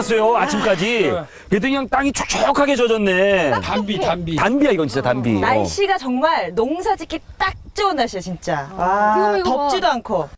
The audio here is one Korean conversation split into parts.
왔어요 아침까지. 그랬더니 그냥 땅이 촉촉하게 젖었네. 단비 단비. 단비야 이건 진짜 단비. 어. 날씨가 정말 농사 짓기 딱 좋은 날씨야 진짜. 와, 이거 봐. 덥지도 않고.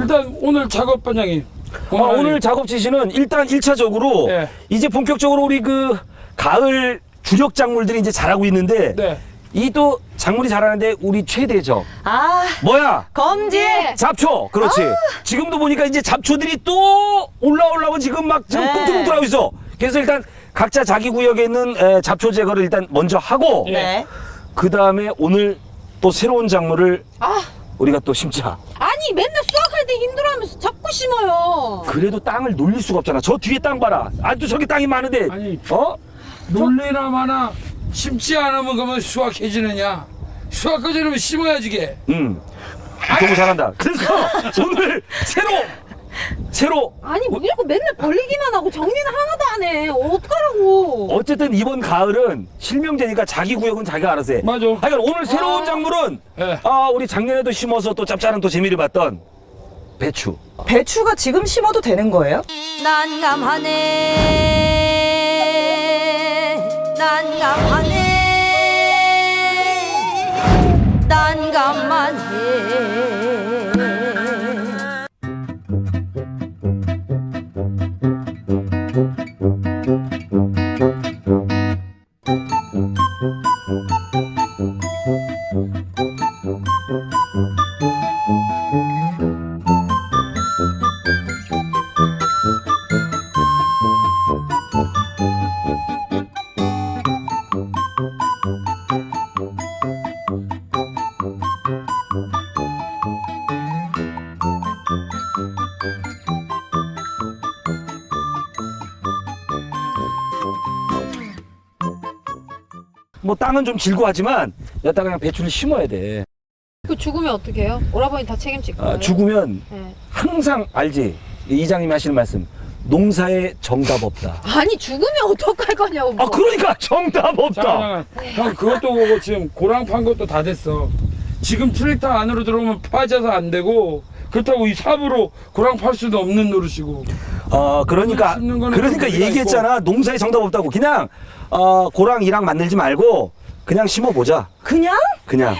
일단 오늘 작업 반장님. 아, 오늘 작업 지시는 일단 1차적으로 네. 이제 본격적으로 우리 그 가을 주력 작물들이 이제 자라고 있는데 네. 이 또 작물이 자라는데 우리 최대적 아, 뭐야? 검지. 잡초. 그렇지. 아! 지금도 보니까 이제 잡초들이 또 올라오려고 지금 막 지금 네. 꿈틀꿈틀하고 있어. 그래서 일단 각자 자기 구역에 있는 에, 잡초 제거를 일단 먼저 하고 예. 네. 그 다음에 오늘 또 새로운 작물을 아, 우리가 또 심자. 아니 맨날 때 힘들어하면서 자꾸 심어요. 그래도 땅을 놀릴 수가 없잖아. 저 뒤에 땅 봐라. 아직도 저기 땅이 많은데. 아니. 어? 놀래나 마나 심지 않으면 그러면 수확해지느냐? 수확하려면 심어야지 게. 음. 너무 잘한다. 그래서 오늘 새로 새로 아니 뭐 이렇게 맨날 벌리기만 하고 정리는 하나도 안 해. 어떡하라고. 어쨌든 이번 가을은 실명제니까 자기 구역은 자기가 알아서 해. 맞아. 하여간 오늘 새로운 아. 작물은 예. 아 우리 작년에도 심어서 또 짭짤한 또 재미를 봤던 배추. 배추가 지금 심어도 되는 거예요? 난감하네 난감하네 난감만 뭐 땅은 좀 질고 하지만 여기다가 그냥 배추를 심어야 돼. 그 죽으면 어떻게 해요? 오라버니 다 책임질 거예요. 아, 죽으면 네. 항상 알지. 이 이장님이 하시는 말씀. 농사에 정답 없다. 아니 죽으면 어떡할 거냐고. 뭐. 아 그러니까 정답 없다. 자, 형 그것도 보고 지금 고랑 판 것도 다 됐어. 지금 트랙터 안으로 들어오면 빠져서 안 되고 그렇다고 이 삽으로 고랑 팔 수도 없는 노릇이고. 어 그러니까 심는 거는 그러니까 좀 얘기했잖아. 농사에 정답 없다고. 그냥 어 고랑 이랑 만들지 말고 그냥 심어 보자. 그냥? 그냥.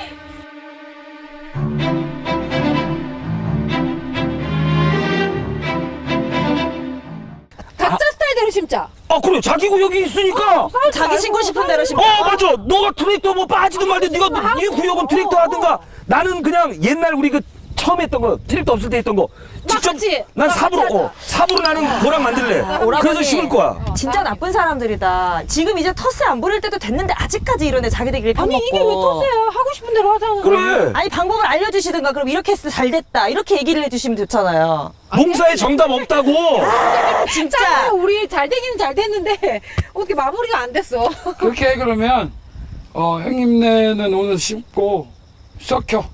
각자 스타일대로 심자. 아 그래 자기 구역이 있으니까. 자기 신고 싶은 대로 심어. 어 맞아. 너가 트랙터 뭐 빠지든 말든 네가 네 구역은 트랙터 하든가. 나는 그냥 옛날 우리 그 처음 했던 거 트랙터 없을 때 했던 거 직접 같이. 난나 삽으로 같이 하자. 어, 삽으로 나는 고랑 만들래. 오라버니. 그래서 심을 거야. 진짜 나쁜 사람들이다. 지금 이제 텃세 안 부릴 때도 됐는데 아직까지 이러네 자기들끼리 아니 밥 이게 왜 먹고. 텃세야? 하고 싶은 대로 하자고. 그래. 아니 방법을 알려주시든가 그럼 이렇게 했을 때 잘 됐다 이렇게 얘기를 해주시면 좋잖아요. 농사에 정답 없다고. 진짜. 진짜 우리 잘 되기는 잘 됐는데 어떻게 마무리가 안 됐어. 그렇게 해 그러면 어 형님네는 오늘 심고 썩혀.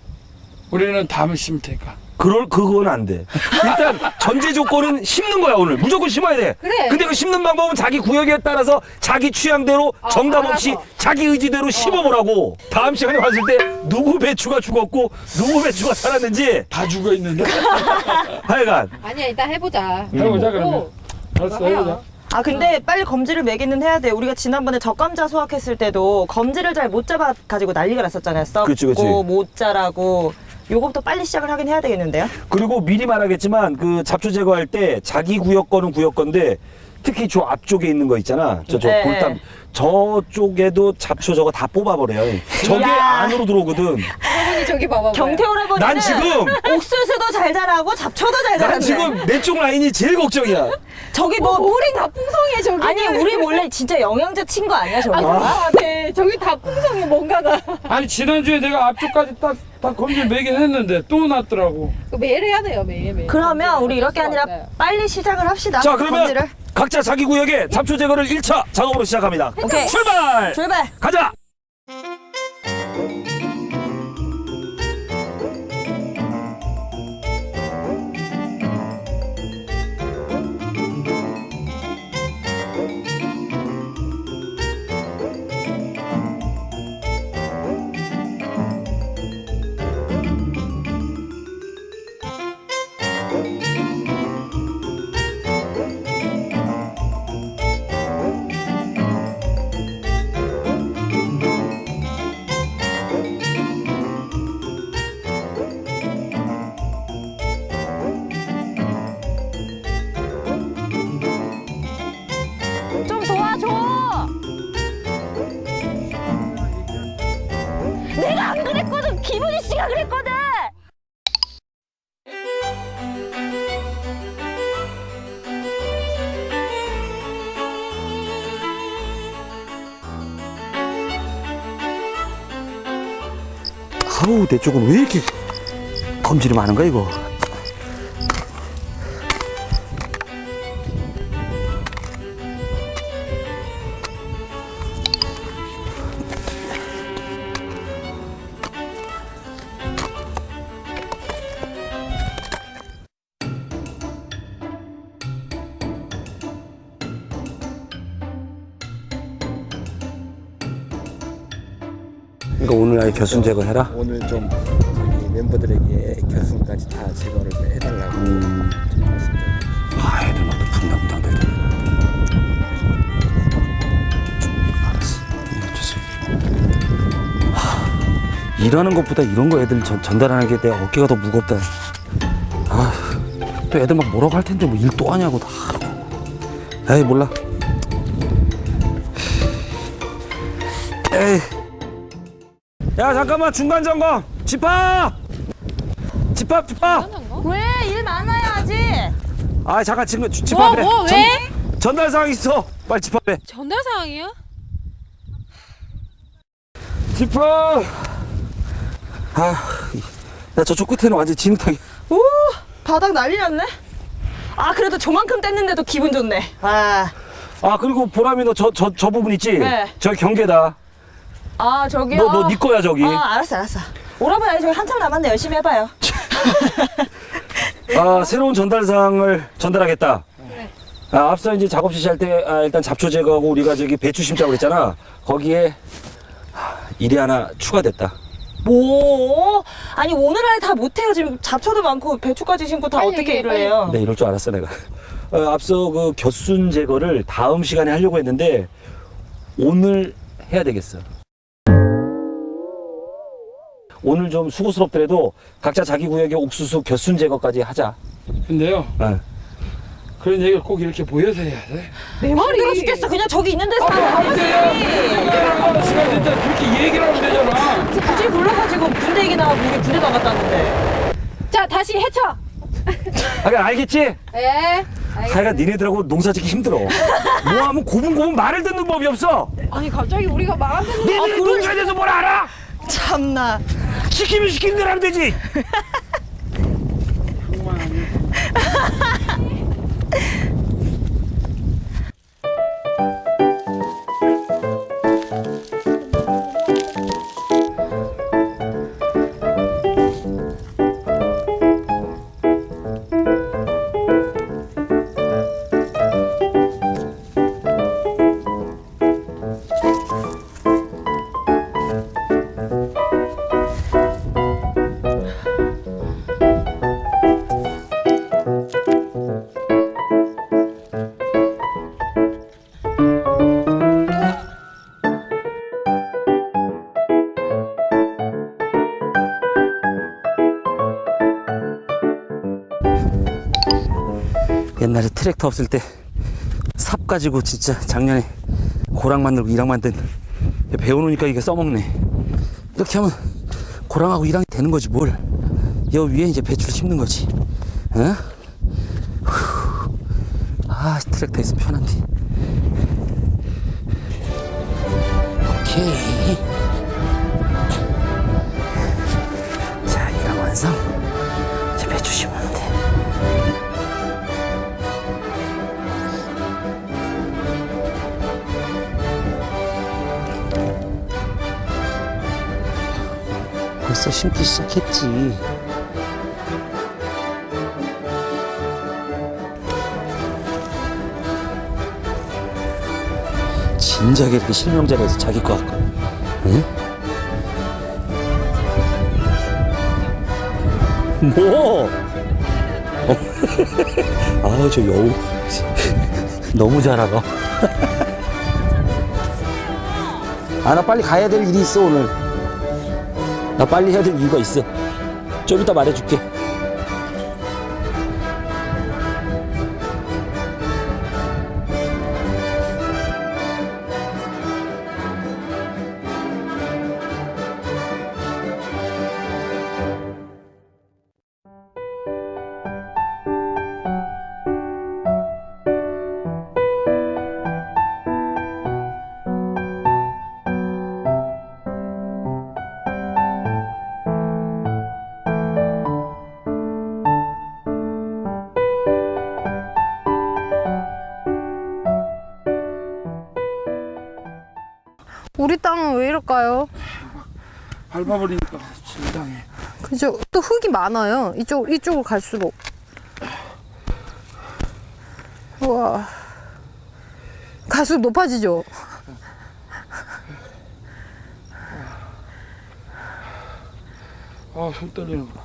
우리는 다음에 심을 테니까. 그럴 그건 안 돼. 일단 전제 조건은 심는 거야 오늘. 무조건 심어야 돼. 그래. 근데 그 심는 방법은 자기 구역에 따라서 자기 취향대로 정답 알아서. 없이 자기 의지대로 심어보라고. 다음 시간에 봤을 때 누구 배추가 죽었고 누구 배추가 살았는지 다 죽어 있는데. 하여간 아니야 일단 해보자. 해보자 그러면. 오. 알았어 해보자. 아 근데 빨리 검지를 매기는 해야 돼. 우리가 지난번에 젖감자 수확했을 때도 검지를 잘 못 잡아 가지고 난리가 났었잖아요. 썩고 그치, 그치. 못 자라고. 요거부터 빨리 시작을 하긴 해야 되겠는데요. 그리고 미리 말하겠지만 그 잡초 제거할 때 자기 구역 거는 구역 건데 특히 저 앞쪽에 있는 거 있잖아. 저저 네. 골담 저쪽에도 잡초 저거 다 뽑아버려요. 저게 이야. 안으로 들어오거든. 아니 저기 봐봐. 경태 오라버니는 난 지금 옥수수도 잘 자라고 잡초도 잘 난 자란대. 지금 내 쪽 라인이 제일 걱정이야. 저기 뭐 우리 다 풍성해 저기. 아니 우리 몰래 진짜 영양제 친 거 아니야 저기? 아, 그런 거 같아. 저기 다 풍성해 뭔가가. 아니 지난주에 내가 앞쪽까지 딱, 딱 검질 매긴 했는데 또 났더라고 매일 해야 돼요 매일 매일. 그러면 우리 이렇게 아니라. 빨리 시작을 합시다. 자 그러면 검지를. 각자 자기 구역에 잡초 제거를 1차 작업으로 시작합니다. 오케이. 출발! 출발. 가자! 씨가 그랬거든. 아우 내 쪽은 왜 이렇게 검질이 많은 거야 이거? 그러니까 오늘 아예 겨순 제거해라. 오늘 좀 저기 멤버들에게 결승까지 다 제거를 해달라고 좀 말씀드렸어요. 아 애들 막 분당분당 대다. 알았어. 이거 주세요. 하, 일하는 것보다 이런 거 애들 전, 전달하는 게 내 어깨가 더 무겁다. 아, 또 애들 막 뭐라고 할 텐데 뭐 일 또 하냐고 다. 에이 몰라. 에이. 야 잠깐만 중간 점검. 집합. 집합 집합. 왜 일 많아요 아직? 아 잠깐 지금 주- 집합해. 뭐, 왜? 전, 전달 사항 있어. 빨리 집합해. 전달 사항이요? 집합 아, 나 저쪽 끝에는 완전 진흙탕이. 오 바닥 난리 났네. 아 그래도 저만큼 뗐는데도 기분 좋네. 아, 아 그리고 보람이 너 저 저 저 부분 있지? 네. 저기 경계다. 아 저기요. 너 너네 거야 저기. 아 알았어 알았어. 오라버니 저기 한참 남았네 열심히 해봐요. 아 새로운 전달 사항을 전달하겠다. 아, 앞서 이제 작업 실시할 때 아, 일단 잡초 제거하고 우리가 저기 배추 심자고 그랬잖아. 거기에 하, 일이 하나 추가됐다. 뭐? 아니 오늘 안에 다 못해요 지금 잡초도 많고 배추까지 심고 다 빨리 어떻게 얘기해, 일을 빨리. 해요? 네, 이럴 줄 알았어 내가. 어, 앞서 그 겨순 제거를 다음 시간에 하려고 했는데 오늘 해야 되겠어. 오늘 좀 수고스럽더라도 각자 자기 구역의 옥수수 겨순 제거까지 하자. 근데요 어. 그런 얘기를 꼭 이렇게 보여서 해야 돼내 맘대로 죽겠어 그냥 저기 있는 데서 아, 되지. 시간 됐다 그렇게 얘기를 하면 되잖아 굳이 불러가지고 군대 얘기 나가고 우리 군대 나갔다는데. 자 다시 해쳐. 아, 알겠지? 예. 하여간 니네들하고 농사 짓기 힘들어. 뭐 하면 고분고분 말을 듣는 법이 없어. 아니 갑자기 우리가 말안 듣는. 니들이 농사에 대해서 뭘 알아? 참나. 시키면 시키는 대로 하면 되지. 트랙터 없을 때 삽 가지고 진짜 작년에 고랑 만들고 이랑 만든 배워놓으니까 이게 써먹네. 이렇게 하면 고랑하고 이랑 되는 거지 뭘. 여 위에 이제 배추를 심는 거지. 응? 후. 아 트랙터 있으면 편한데. 벌써 심기 시작했지. 진작에 이렇게 실명자리에서 자기 거 갖고, 응? 뭐? 어. 아우, 저 여우. 너무 잘 알아. 아, 나 빨리 가야 될 일이 있어, 오늘. 나 빨리 해야 될 이유가 있어. 좀 이따 말해줄게. 땅은 왜 이럴까요? 밟아버리니까 진당해. 그죠? 또 흙이 많아요. 이쪽 이쪽으로 갈수록. 우와. 갈수록 높아지죠. 아 손 떨리는 거.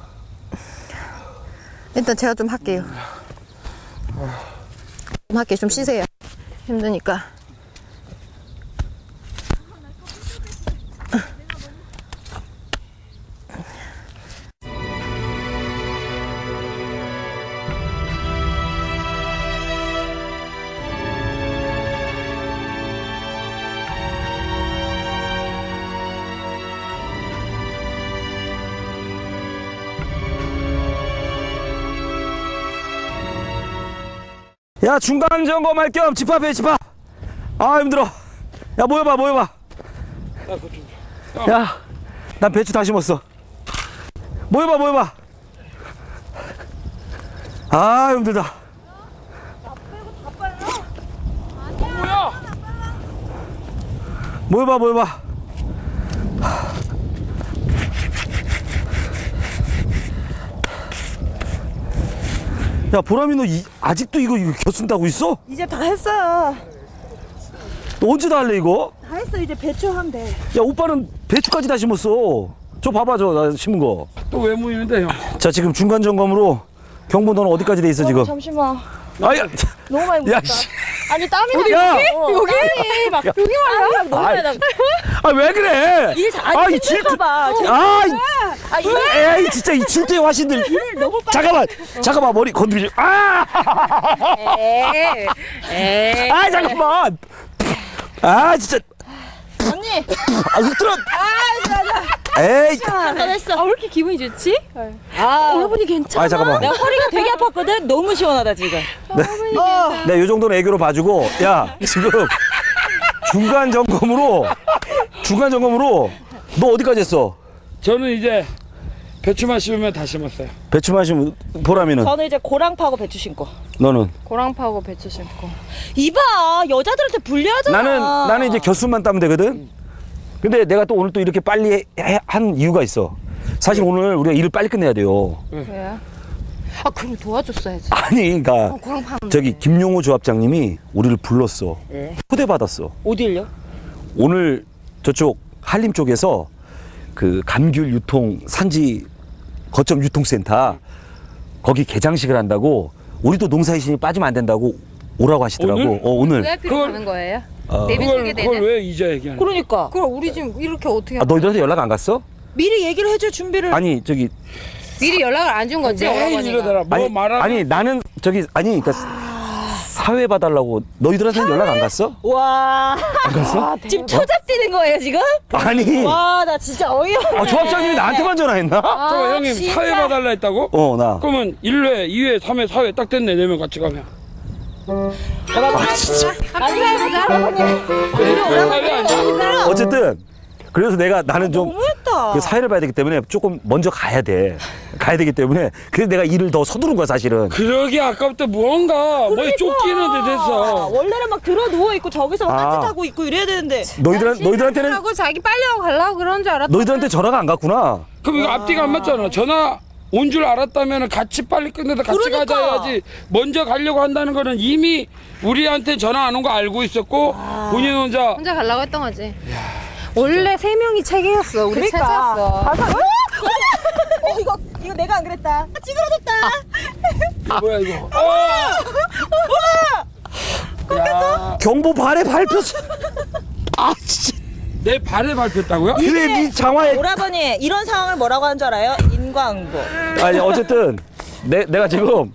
일단 제가 좀 할게요. 좀 할게 좀 쉬세요. 힘드니까. 야, 중간 점검할 겸 집합해, 집합. 아, 힘들어. 야, 모여봐, 모여봐. 나 그거 좀. 야, 난 배추 다 심었어. 모여봐, 모여봐. 아, 힘들다. 모여봐, 모여봐. 야, 보람이 너 이, 아직도 이거, 이거 겨순다고 있어? 이제 다 했어요. 너 언제 다 할래, 이거? 다 했어. 이제 배추 하면 돼. 야, 오빠는 배추까지 다 심었어. 저 봐봐, 저, 나 심은 거. 또왜 모이는데 형? 자, 지금 중간 점검으로 경보 너는 어디까지 돼 있어, 지금? 잠시만. 아야, 너무 많이 야, 묻었다. 씨. 아니 땀이 나. 야! 여기? 막 여기 말이야. 너무 많이 나. 아, 왜 그래? 이게 잘 아, 안이 질투. 힘들까봐. 아, 이- 아 이거 에이, 진짜 이 질투의 화신들. 너무 빨리. 잠깐만, 잠깐만, 머리 건드리지. 아! 에이. 에이. 아, 잠깐만. 아, 진짜. 언니. 아, 흙 들어. 에이. 됐어. 아, 왜 이렇게 기분이 좋지? 아. 여러분이 괜찮아? 아, 잠깐만. 내가 허리가 되게 아팠거든. 너무 시원하다 지금. 어. 내가 요 정도는 애교로 봐주고, 야, 지금 중간 점검으로, 중간 점검으로, 너 어디까지 했어? 저는 이제 배추만 씌우면 다 심었어요. 배추 마시면 보람이는 저는 이제 고랑 파고 배추 심고. 너는 고랑 파고 배추 심고. 이봐 여자들한테 불리하잖아. 나는 나는 이제 겨수만 따면 되거든. 근데 내가 또 오늘 또 이렇게 빨리 해- 해- 한 이유가 있어. 사실 오늘 우리가 일을 빨리 끝내야 돼요. 왜요? 아 그럼 도와줬어야지. 아니, 그러니까 고랑 파는 저기 김용호 조합장님이 우리를 불렀어. 네. 초대 받았어. 어딜요? 오늘 저쪽 한림 쪽에서 그 감귤 유통 산지 거점 유통센터 거기 개장식을 한다고 우리도 농사이신이 빠지면 안 된다고 오라고 하시더라고. 오늘? 어, 오늘. 그걸- 가는 거예요? 어. 그걸 소개되네. 그걸 왜 이제 얘기하는? 거야? 그러니까 그럼 우리 지금 이렇게 어떻게 아, 너희들한테 연락 안 갔어? 미리 얘기를 해줄 준비를. 아니 저기 미리 연락을 안 준 거지? 왜 어머니가. 이러더라? 뭐 아니, 말하는? 아니 나는 저기 아니 그러니까 사회 봐달라고 너희들한테는 연락 안 갔어? 와. 안 갔어? 지금 초잡 뛰는 거예요 지금? 아니. 와, 나 진짜 어이없네. 아, 조합장님이 나한테만 전화했나? 잠깐 형님 진짜. 사회 봐달라 했다고? 어, 나. 그러면 1회, 2회, 3회, 4회 딱 됐네 네 명 같이 가면 아, 진짜. 아니야? 어쨌든 그래서 내가 나는 좀 너무했다. 그 사회를 봐야 되기 때문에 조금 먼저 가야 돼. 가야 되기 때문에 그래서 내가 일을 더 서두른 거야 사실은. 그러기 아까부터 뭔가 뭐에 쫓기는 데 됐어 원래는 막 들어 누워 있고 저기서 막 아. 딴짓하고 있고 이래야 되는데. 너희들 너희들한테는 하고 자기 빨리 하고 가려고 그런 줄 알았다 너희들한테 전화가 안 갔구나. 그럼 이거 앞뒤가 안 맞잖아 전화 온 줄 알았다면 같이 빨리 끝내서 같이 그러니까. 가자 해야지 먼저 가려고 한다는 거는 이미 우리한테 전화 안 온 거 알고 있었고 본인 혼자 혼자 가려고 했던 거지 원래 세 명이 체계였어 우리 그러니까. 체제였어 가서 어, 이거 이거 내가 안 그랬다. 찌그러졌다. 뭐야 이거 어! 야, 경보 발에 밟혔어. 아 진짜. 내 발에 밟혔다고요? 그래 네 장화에. 오라버니 이런 상황을 뭐라고 하는 줄 알아요? 인과응보. 아니 어쨌든 내 내가 지금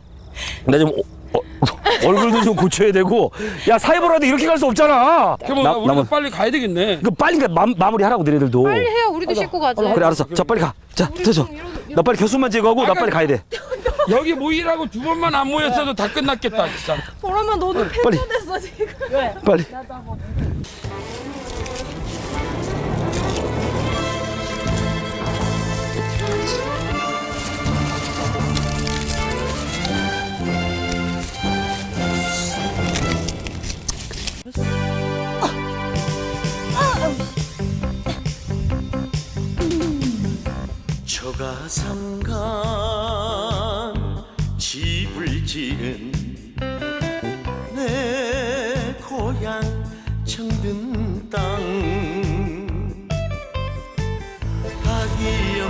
나 지금 어, 어, 얼굴도 좀 고쳐야 되고 야 사회 보라도 이렇게 갈 수 없잖아. 그러면 나- 우리도 남은- 빨리 가야 되겠네 그 빨리 가, 마, 마무리 하라고 너희들도. 빨리 해요 우리도 씻고 가자 그래 알았어. 자 빨리 가. 자 터져. 나 빨리 교수만 제거하고 나 빨리 가야 돼. 여기 모이라고 두 번만 안 모였어도 다 끝났겠다 진짜 그러면 너도 빨리. 패전됐어 지금. 왜? 빨리. 저가삼간 집을 지은 내 고향 청든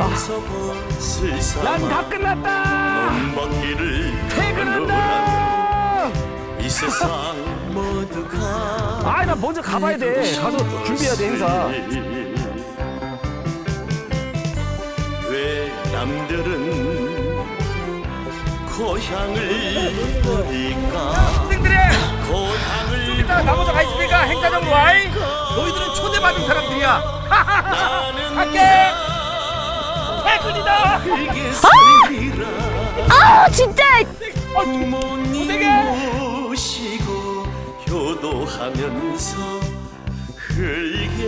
없어 슬삼아 끝났다. 퇴근한다. 이 세상 모두가 아, 나 먼저 가봐야 돼. 가서 준비해야 돼 행사. 왜 남들은 고향을 버릴까 학생들의 고향을 좀 이따 나 먼저 가 있으니까 행사장으로 와이. 너희들은 초대받은 사람들이야. 나는 갈게. 살리라 아! 진짜. 부모님 모시고 효도하면서 흘게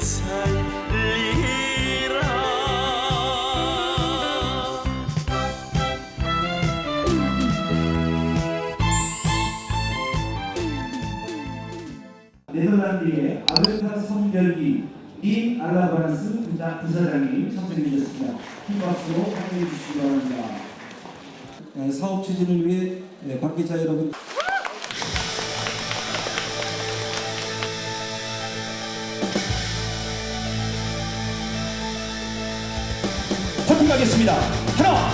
살리라. 네덜란드의 아베타 성별기 인 알라바란스 부자- 부사장님 참석해 주셨습니다. 큰 박수로 환영해 주시기 바랍니다. 네, 사업 추진을 위해 네, 관계자 여러분 파팅 가겠습니다. 하나,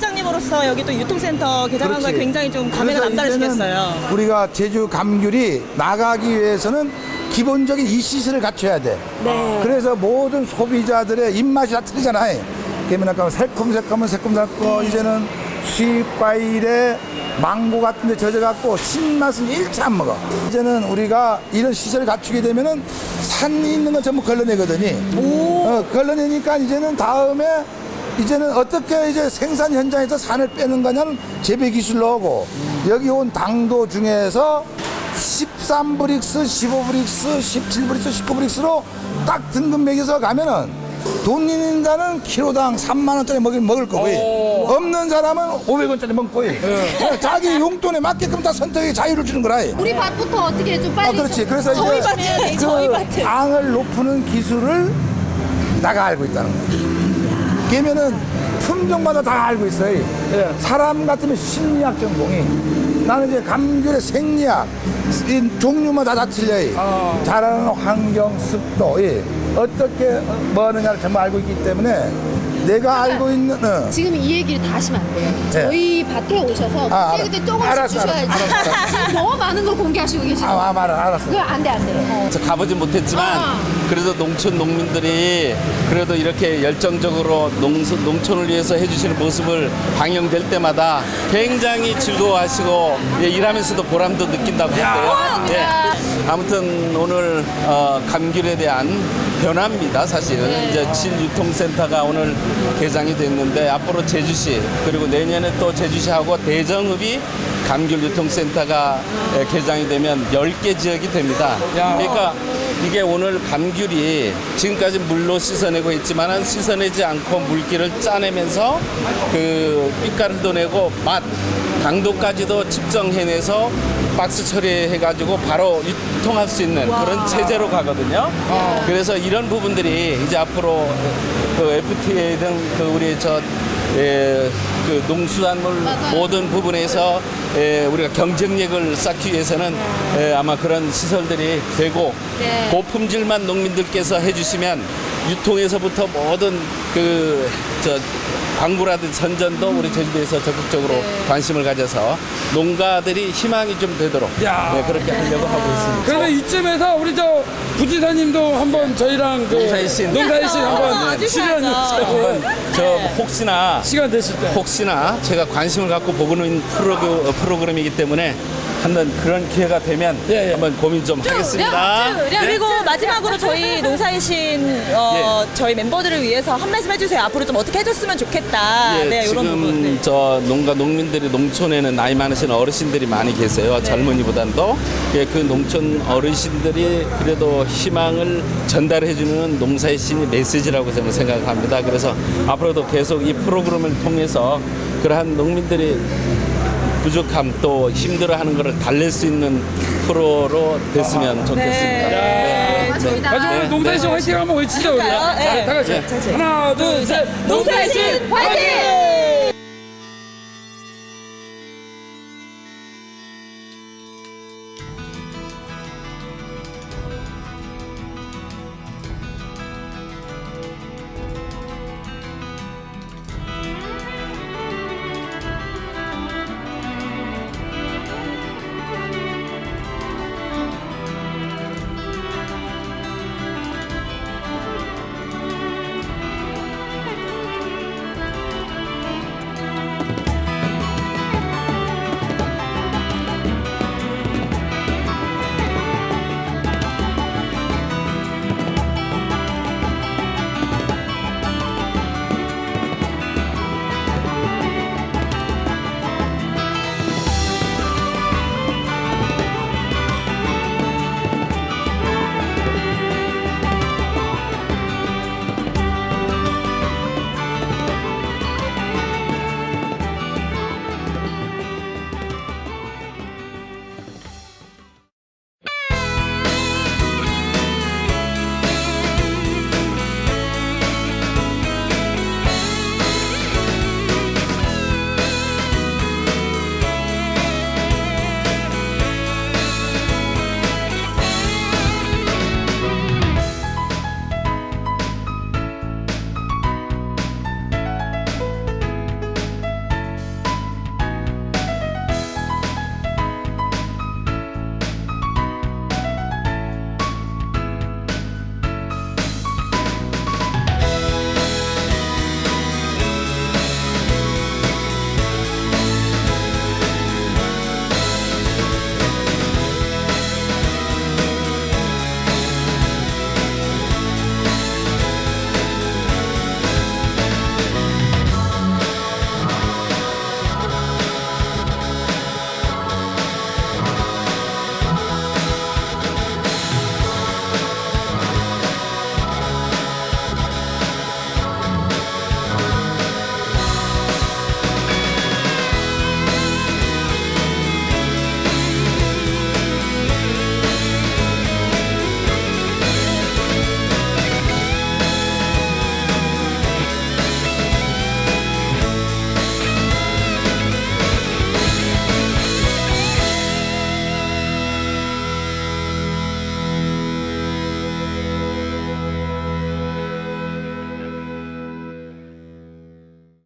또 조합장님으로서 여기 또 유통센터 개장한 거에 그렇지. 굉장히 좀 감회가 그래서 남다르시겠어요. 이제는 우리가 제주 감귤이 나가기 위해서는 기본적인 이 시설을 갖춰야 돼. 네. 그래서 모든 소비자들의 입맛이 다 틀리잖아요. 그러면 아까 새콤새콤은 새콤달고 이제는 수입 과일에 망고 같은 데 젖어갖고 신맛은 일체 안 먹어. 이제는 우리가 이런 시설을 갖추게 되면은 산이 있는 건 전부 걸러내거든요. 어, 걸러내니까 이제는 다음에 이제는 어떻게 이제 생산 현장에서 산을 빼는 거냐는 재배 기술로 하고 여기 온 당도 중에서 13브릭스, 15브릭스, 17브릭스, 19브릭스로 딱 등급 매겨서 가면은 돈 있는 자는 키로당 3만 원짜리 먹을 먹을 거고요. 오. 없는 사람은 500원짜리 먹고요. 자기 용돈에 맞게끔 다 선택의 자유를 주는 거라. 우리 밭부터 어떻게 좀 빨리 아, 그렇지. 그래서 저희 이제 그 저희 밭은 당을 높이는 기술을 내가 알고 있다는 거야. 그 러면은 품종마다 다 알고 있어요. 예. 사람 같으면 심리학 전공이 나는 이제 감귤의 생리학 이 종류마다 다 틀려요. 자라는 환경, 습도, 예. 어떻게 뭐 하느냐를 전부 알고 있기 때문에 내가 알고 있는 어. 지금 이 얘기를 다 하시면 안 돼요. 네. 저희 밭에 오셔서 아, 그때 알아. 조금씩 알았어, 주셔야지. 알았어, 알았어, 지금 너무 많은 걸 공개하시고 계시고. 아, 아, 말아, 알았어. 그거 안 돼, 안 돼. 어. 저 가보진 못했지만 아. 그래도 농촌 농민들이 그래도 이렇게 열정적으로 농촌, 농촌을 위해서 해주시는 모습을 방영될 때마다 굉장히 즐거워하시고 예, 일하면서도 보람도 느낀다고 했대요. 예. 아무튼 오늘 어, 감귤에 대한 변화입니다. 사실은 이제 진유통센터가 오늘 개장이 됐는데 앞으로 제주시 그리고 내년에 또 제주시하고 대정읍이 감귤 유통센터가 예, 개장이 되면 10개 지역이 됩니다. 야. 그러니까 이게 오늘 감귤이 지금까지 물로 씻어내고 있지만은 씻어내지 않고 물기를 짜내면서 그 빛깔도 내고 맛, 당도까지도 측정해내서 박스 처리해가지고 바로 유통할 수 있는 그런 체제로 가거든요. 그래서 이런 부분들이 이제 앞으로 그 FTA 등 그 우리 저 예, 그 농수산물 모든 부분에서 예, 우리가 경쟁력을 쌓기 위해서는 예, 아마 그런 시설들이 되고 네. 고품질만 농민들께서 해주시면 유통에서부터 모든 그 저 광고라든지 선전도 우리 제주도에서 적극적으로 네. 관심을 가져서 농가들이 희망이 좀 되도록 야. 네, 그렇게 하려고 하고 있습니다. 그러면 이쯤에서 우리 저 부지사님도 한번 저희랑 그 농사의 신. 농사의 신 한번 아주 출연. 한번 저 혹시나 시간 되실 때. 혹시나 제가 관심을 갖고 보고 있는 프로그, 프로그램이기 때문에 한번 그런 기회가 되면 예, 예. 한번 고민 좀 하겠습니다. 네, 그리고 마지막으로 저희 농사이신 어, 저희 멤버들을 위해서 한 말씀 해주세요. 앞으로 좀 어떻게 해줬으면 좋겠다. 예, 네, 이런 부분. 지금 네. 저 농가 농민들이 농촌에는 나이 많으신 어르신들이 많이 계세요. 네. 젊은이보다도 예, 그 농촌 어르신들이 그래도 희망을 전달해주는 농사의 신이 메시지라고 저는 생각합니다. 그래서 앞으로도 계속 이 프로그램을 통해서 그러한 농민들이 부족함 또 힘들어하는 것을 달랠 수 있는 프로로 됐으면 좋겠습니다. 네. 고맙습니다. 마지막으로 네, 농사의 신 화이팅 한번 외치죠 우리. 네. 다 같이. 하나 둘 셋. 농사의 신 화이팅!